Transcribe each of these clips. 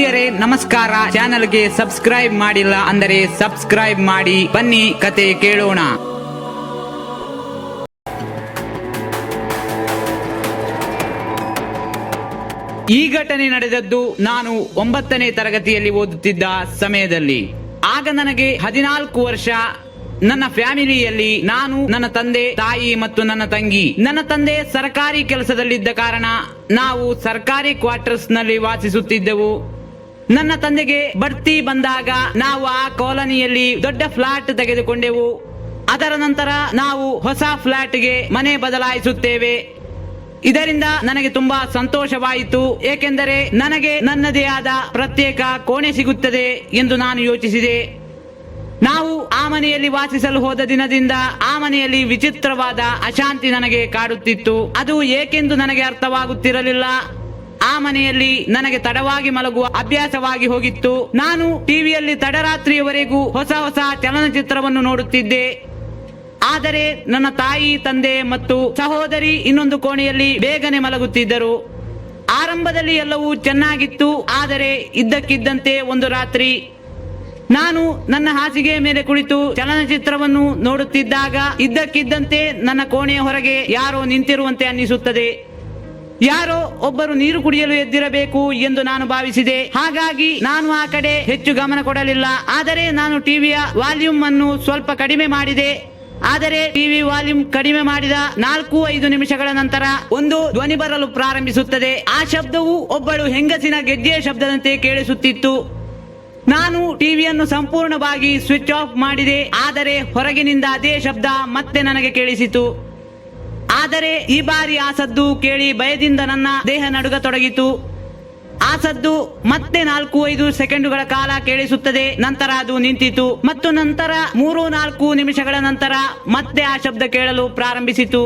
ನಮಸ್ಕಾರ. ಚಾನಲ್ಗೆ ಸಬ್ಸ್ಕ್ರೈಬ್ ಮಾಡಿಲ್ಲ ಅಂದರೆ ಸಬ್ಸ್ಕ್ರೈಬ್ ಮಾಡಿ. ಬನ್ನಿ, ಕತೆ ಕೇಳೋಣ. ಈ ಘಟನೆ ನಡೆದದ್ದು ನಾನು ಒಂಬತ್ತನೇ ತರಗತಿಯಲ್ಲಿ ಓದುತ್ತಿದ್ದ ಸಮಯದಲ್ಲಿ. ಆಗ ನನಗೆ ಹದಿನಾಲ್ಕು ವರ್ಷ. ನನ್ನ ಫ್ಯಾಮಿಲಿಯಲ್ಲಿ ನಾನು, ನನ್ನ ತಂದೆ, ತಾಯಿ ಮತ್ತು ನನ್ನ ತಂಗಿ. ನನ್ನ ತಂದೆ ಸರ್ಕಾರಿ ಕೆಲಸದಲ್ಲಿದ್ದ ಕಾರಣ ನಾವು ಸರ್ಕಾರಿ ಕ್ವಾರ್ಟರ್ಸ್ನಲ್ಲಿ ವಾಸಿಸುತ್ತಿದ್ದೆವು. ನನ್ನ ತಂದೆಗೆ ಬಡ್ತಿ ಬಂದಾಗ ನಾವು ಆ ಕಾಲೋನಿಯಲ್ಲಿ ದೊಡ್ಡ ಫ್ಲಾಟ್ ತೆಗೆದುಕೊಂಡೆವು. ಅದರ ನಂತರ ನಾವು ಹೊಸ ಫ್ಲಾಟ್ಗೆ ಮನೆ ಬದಲಾಯಿಸುತ್ತೇವೆ. ಇದರಿಂದ ನನಗೆ ತುಂಬಾ ಸಂತೋಷವಾಯಿತು. ಏಕೆಂದರೆ ನನಗೆ ನನ್ನದೇ ಆದ ಪ್ರತ್ಯೇಕ ಕೋಣೆ ಸಿಗುತ್ತದೆ ಎಂದು ನಾನು ಯೋಚಿಸಿದೆ. ನಾವು ಆ ಮನೆಯಲ್ಲಿ ವಾಸಿಸಲು ಹೋದ ದಿನದಿಂದ ಆ ಮನೆಯಲ್ಲಿ ವಿಚಿತ್ರವಾದ ಅಶಾಂತಿ ನನಗೆ ಕಾಡುತ್ತಿತ್ತು. ಅದು ಏಕೆಂದು ನನಗೆ ಅರ್ಥವಾಗುತ್ತಿರಲಿಲ್ಲ. ಆ ಮನೆಯಲ್ಲಿ ನನಗೆ ತಡವಾಗಿ ಮಲಗುವ ಅಭ್ಯಾಸವಾಗಿ ಹೋಗಿತ್ತು. ನಾನು ಟಿವಿಯಲ್ಲಿ ತಡರಾತ್ರಿಯವರೆಗೂ ಹೊಸ ಹೊಸ ಚಲನಚಿತ್ರವನ್ನು ನೋಡುತ್ತಿದ್ದೆ. ಆದರೆ ನನ್ನ ತಾಯಿ, ತಂದೆ ಮತ್ತು ಸಹೋದರಿ ಇನ್ನೊಂದು ಕೋಣೆಯಲ್ಲಿ ಬೇಗನೆ ಮಲಗುತ್ತಿದ್ದರು. ಆರಂಭದಲ್ಲಿ ಎಲ್ಲವೂ ಚೆನ್ನಾಗಿತ್ತು, ಆದರೆ ಇದ್ದಕ್ಕಿದ್ದಂತೆ ಒಂದು ರಾತ್ರಿ ನಾನು ನನ್ನ ಹಾಸಿಗೆಯ ಮೇಲೆ ಕುಳಿತು ಚಲನಚಿತ್ರವನ್ನು ನೋಡುತ್ತಿದ್ದಾಗ ಇದ್ದಕ್ಕಿದ್ದಂತೆ ನನ್ನ ಕೋಣೆಯ ಹೊರಗೆ ಯಾರೋ ನಿಂತಿರುವಂತೆ ಅನ್ನಿಸುತ್ತದೆ. ಯಾರೋ ಒಬ್ಬರು ನೀರು ಕುಡಿಯಲು ಎದ್ದಿರಬೇಕು ಎಂದು ನಾನು ಭಾವಿಸಿದೆ. ಹಾಗಾಗಿ ನಾನು ಆ ಕಡೆ ಹೆಚ್ಚು ಗಮನ ಕೊಡಲಿಲ್ಲ. ಆದರೆ ನಾನು ಟಿವಿಯ ವಾಲ್ಯೂಮ್ ಅನ್ನು ಸ್ವಲ್ಪ ಕಡಿಮೆ ಮಾಡಿದೆ. ಆದರೆ ಟಿವಿ ವಾಲ್ಯೂಮ್ ಕಡಿಮೆ ಮಾಡಿದ ನಾಲ್ಕು ಐದು ನಿಮಿಷಗಳ ನಂತರ ಒಂದು ಧ್ವನಿ ಬರಲು ಪ್ರಾರಂಭಿಸುತ್ತದೆ. ಆ ಶಬ್ದವು ಒಬ್ಬಳು ಹೆಂಗಸಿನ ಗೆಜ್ಜೆಯ ಶಬ್ದದಂತೆ ಕೇಳಿಸುತ್ತಿತ್ತು. ನಾನು ಟಿವಿಯನ್ನು ಸಂಪೂರ್ಣವಾಗಿ ಸ್ವಿಚ್ ಆಫ್ ಮಾಡಿದೆ. ಆದರೆ ಹೊರಗಿನಿಂದ ಅದೇ ಶಬ್ದ ಮತ್ತೆ ನನಗೆ ಕೇಳಿಸಿತು. ಆದರೆ ಈ ಬಾರಿ ಆ ಸದ್ದು ಕೇಳಿ ಭಯದಿಂದ ನನ್ನ ದೇಹ ನಡುಗತೊಡಗಿತು ಆ ಸದ್ದು ಮತ್ತೆ ನಾಲ್ಕು ಐದು ಸೆಕೆಂಡುಗಳ ಕಾಲ ಕೇಳಿಸುತ್ತದೆ, ನಂತರ ಅದು ನಿಂತಿತು. ಮತ್ತು ನಂತರ ಮೂರು ನಾಲ್ಕು ನಿಮಿಷಗಳ ನಂತರ ಮತ್ತೆ ಆ ಶಬ್ದ ಕೇಳಲು ಪ್ರಾರಂಭಿಸಿತು.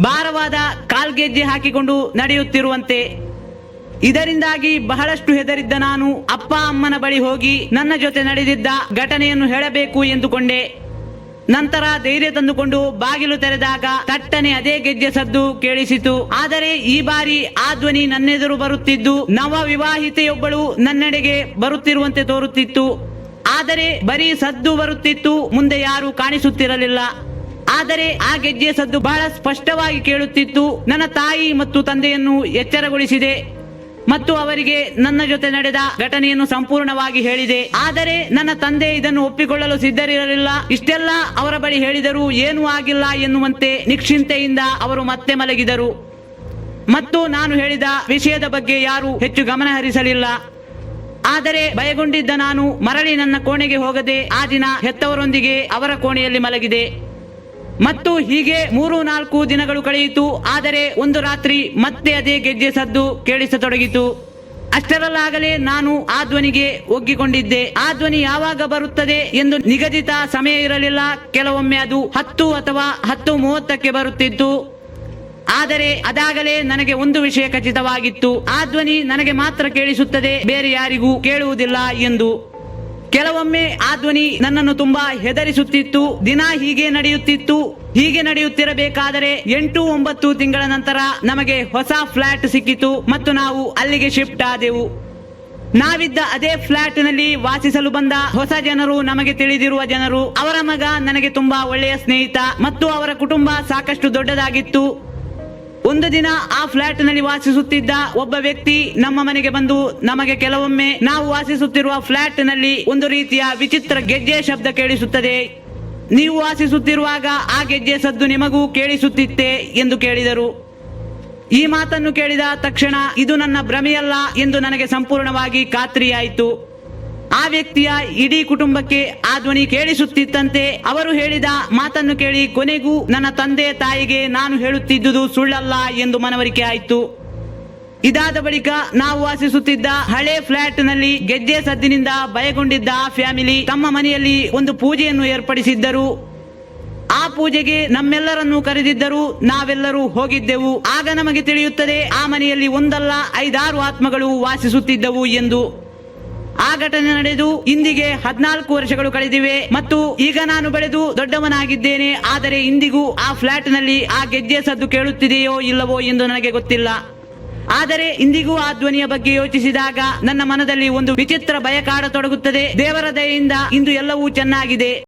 ಭಾರವಾದ ಕಾಲ್ಗೆಜ್ಜೆ ಹಾಕಿಕೊಂಡು ನಡೆಯುತ್ತಿರುವಂತೆ. ಇದರಿಂದಾಗಿ ಬಹಳಷ್ಟು ಹೆದರಿದ್ದ ನಾನು ಅಪ್ಪ ಅಮ್ಮನ ಬಳಿ ಹೋಗಿ ನನ್ನ ಜೊತೆ ನಡೆದಿದ್ದ ಘಟನೆಯನ್ನು ಹೇಳಬೇಕು ಎಂದುಕೊಂಡೆ. ನಂತರ ಧೈರ್ಯ ತಂದುಕೊಂಡು ಬಾಗಿಲು ತೆರೆದಾಗ ತಟ್ಟನೆ ಅದೇ ಗೆಜ್ಜೆ ಸದ್ದು ಕೇಳಿಸಿತು. ಆದರೆ ಈ ಬಾರಿ ಆ ಧ್ವನಿ ನನ್ನೆದುರು ಬರುತ್ತಿದ್ದು ನವ ವಿವಾಹಿತೆಯೊಬ್ಬಳು ನನ್ನೆಡೆಗೆ ಬರುತ್ತಿರುವಂತೆ ತೋರುತ್ತಿತ್ತು. ಆದರೆ ಬರೀ ಸದ್ದು ಬರುತ್ತಿತ್ತು, ಮುಂದೆ ಯಾರು ಕಾಣಿಸುತ್ತಿರಲಿಲ್ಲ. ಆದರೆ ಆ ಗೆಜ್ಜೆ ಸದ್ದು ಬಹಳ ಸ್ಪಷ್ಟವಾಗಿ ಕೇಳುತ್ತಿತ್ತು. ನನ್ನ ತಾಯಿ ಮತ್ತು ತಂದೆಯನ್ನು ಎಚ್ಚರಗೊಳಿಸಿದೆ. ಮತ್ತು ಅವರಿಗೆ ನನ್ನ ಜೊತೆ ನಡೆದ ಘಟನೆಯನ್ನು ಸಂಪೂರ್ಣವಾಗಿ ಹೇಳಿದೆ. ಆದರೆ ನನ್ನ ತಂದೆ ಇದನ್ನು ಒಪ್ಪಿಕೊಳ್ಳಲು ಸಿದ್ಧರಿರಲಿಲ್ಲ. ಇಷ್ಟೆಲ್ಲ ಅವರ ಬಳಿ ಹೇಳಿದರೂ ಏನೂ ಆಗಿಲ್ಲ ಎನ್ನುವಂತೆ ನಿಶ್ಚಿಂತೆಯಿಂದ ಅವರು ಮತ್ತೆ ಮಲಗಿದರು. ಮತ್ತು ನಾನು ಹೇಳಿದ ವಿಷಯದ ಬಗ್ಗೆ ಯಾರು ಹೆಚ್ಚು ಗಮನ ಹರಿಸಲಿಲ್ಲ. ಆದರೆ ಭಯಗೊಂಡಿದ್ದ ನಾನು ಮರಳಿ ನನ್ನ ಕೋಣೆಗೆ ಹೋಗದೆ ಆ ದಿನ ಹೆತ್ತವರೊಂದಿಗೆ ಅವರ ಕೋಣೆಯಲ್ಲಿ ಮಲಗಿದೆ. ಮತ್ತು ಹೀಗೆ ಮೂರು ನಾಲ್ಕು ದಿನಗಳು ಕಳೆಯಿತು. ಆದರೆ ಒಂದು ರಾತ್ರಿ ಮತ್ತೆ ಅದೇ ಗೆಜ್ಜೆ ಸದ್ದು ಕೇಳಿಸತೊಡಗಿತು. ಅಷ್ಟರಲ್ಲಾಗಲೇ ನಾನು ಆ ಧ್ವನಿಗೆ ಒಗ್ಗಿಕೊಂಡಿದ್ದೆ. ಆ ಧ್ವನಿ ಯಾವಾಗ ಬರುತ್ತದೆ ಎಂದು ನಿಗದಿತ ಸಮಯ ಇರಲಿಲ್ಲ. ಕೆಲವೊಮ್ಮೆ ಅದು ಹತ್ತು ಅಥವಾ ಹತ್ತು ಮೂವತ್ತಕ್ಕೆ ಬರುತ್ತಿತ್ತು. ಆದರೆ ಅದಾಗಲೇ ನನಗೆ ಒಂದು ವಿಷಯ ಖಚಿತವಾಗಿತ್ತು. ಆ ಧ್ವನಿ ನನಗೆ ಮಾತ್ರ ಕೇಳಿಸುತ್ತದೆ, ಬೇರೆ ಯಾರಿಗೂ ಕೇಳುವುದಿಲ್ಲ ಎಂದು. ಕೆಲವೊಮ್ಮೆ ಆ ಧ್ವನಿ ನನ್ನನ್ನು ತುಂಬಾ ಹೆದರಿಸುತ್ತಿತ್ತು. ದಿನ ಹೀಗೆ ನಡೆಯುತ್ತಿತ್ತು. ಹೀಗೆ ನಡೆಯುತ್ತಿರಬೇಕಾದರೆ ಎಂಟು ಒಂಬತ್ತು ತಿಂಗಳ ನಂತರ ನಮಗೆ ಹೊಸ ಫ್ಲಾಟ್ ಸಿಕ್ಕಿತು ಮತ್ತು ನಾವು ಅಲ್ಲಿಗೆ ಶಿಫ್ಟ್ ಆದೆವು. ನಾವಿದ್ದ ಅದೇ ಫ್ಲಾಟ್ನಲ್ಲಿ ವಾಸಿಸಲು ಬಂದ ಹೊಸ ಜನರು ನಮಗೆ ತಿಳಿದಿರುವ ಜನರು. ಅವರ ಮಗ ನನಗೆ ತುಂಬಾ ಒಳ್ಳೆಯ ಸ್ನೇಹಿತ ಮತ್ತು ಅವರ ಕುಟುಂಬ ಸಾಕಷ್ಟು ದೊಡ್ಡದಾಗಿತ್ತು. ಒಂದು ದಿನ ಆ ಫ್ಲಾಟ್ನಲ್ಲಿ ವಾಸಿಸುತ್ತಿದ್ದ ಒಬ್ಬ ವ್ಯಕ್ತಿ ನಮ್ಮ ಮನೆಗೆ ಬಂದು ನಮಗೆ ಕೆಲವೊಮ್ಮೆ ನಾವು ವಾಸಿಸುತ್ತಿರುವ ಫ್ಲಾಟ್ನಲ್ಲಿ ಒಂದು ರೀತಿಯ ವಿಚಿತ್ರ ಗೆಜ್ಜೆ ಶಬ್ದ ಕೇಳಿಸುತ್ತದೆ. ನೀವು ವಾಸಿಸುತ್ತಿರುವಾಗ ಆ ಗೆಜ್ಜೆ ಸದ್ದು ನಿಮಗೂ ಕೇಳಿಸುತ್ತಿತ್ತೆ ಎಂದು ಕೇಳಿದರು. ಈ ಮಾತನ್ನು ಕೇಳಿದ ತಕ್ಷಣ ಇದು ನನ್ನ ಭ್ರಮೆಯಲ್ಲ ಎಂದು ನನಗೆ ಸಂಪೂರ್ಣವಾಗಿ ಖಾತ್ರಿಯಾಯಿತು. ಆ ವ್ಯಕ್ತಿಯ ಇಡೀ ಕುಟುಂಬಕ್ಕೆ ಆ ಧ್ವನಿ ಕೇಳಿಸುತ್ತಿತ್ತಂತೆ ಅವರು ಹೇಳಿದ ಮಾತನ್ನು ಕೇಳಿ ಕೊನೆಗೂ ನನ್ನ ತಂದೆ ತಾಯಿಗೆ ನಾನು ಹೇಳುತ್ತಿದ್ದುದು ಸುಳ್ಳಲ್ಲ ಎಂದು ಮನವರಿಕೆ ಆಯಿತು. ಇದಾದ ಬಳಿಕ ನಾವು ವಾಸಿಸುತ್ತಿದ್ದ ಹಳೆ ಫ್ಲಾಟ್ನಲ್ಲಿ ಗೆಜ್ಜೆ ಸದ್ದಿನಿಂದ ಭಯಗೊಂಡಿದ್ದ ಆ ಫ್ಯಾಮಿಲಿ ತಮ್ಮ ಮನೆಯಲ್ಲಿ ಒಂದು ಪೂಜೆಯನ್ನು ಏರ್ಪಡಿಸಿದ್ದರು. ಆ ಪೂಜೆಗೆ ನಮ್ಮೆಲ್ಲರನ್ನು ಕರೆದಿದ್ದರು ನಾವೆಲ್ಲರೂ ಹೋಗಿದ್ದೆವು. ಆಗ ನಮಗೆ ತಿಳಿಯುತ್ತದೆ ಆ ಮನೆಯಲ್ಲಿ ಒಂದಲ್ಲ ಐದಾರು ಆತ್ಮಗಳು ವಾಸಿಸುತ್ತಿದ್ದವು ಎಂದು. ಆ ಘಟನೆ ನಡೆದು ಇಂದಿಗೆ ಹದಿನಾಲ್ಕು ವರ್ಷಗಳು ಕಳೆದಿವೆ ಮತ್ತು ಈಗ ನಾನು ಬೆಳೆದು ದೊಡ್ಡವನಾಗಿದ್ದೇನೆ. ಆದರೆ ಇಂದಿಗೂ ಆ ಫ್ಲಾಟ್ನಲ್ಲಿ ಆ ಗೆಜ್ಜೆ ಸದ್ದು ಕೇಳುತ್ತಿದೆಯೋ ಇಲ್ಲವೋ ಎಂದು ನನಗೆ ಗೊತ್ತಿಲ್ಲ. ಆದರೆ ಇಂದಿಗೂ ಆ ಧ್ವನಿಯ ಬಗ್ಗೆ ಯೋಚಿಸಿದಾಗ ನನ್ನ ಮನದಲ್ಲಿ ಒಂದು ವಿಚಿತ್ರ ಭಯ ಕಾಡತೊಡಗುತ್ತದೆ. ದೇವರ ದಯೆಯಿಂದ ಇಂದು ಎಲ್ಲವೂ ಚೆನ್ನಾಗಿದೆ.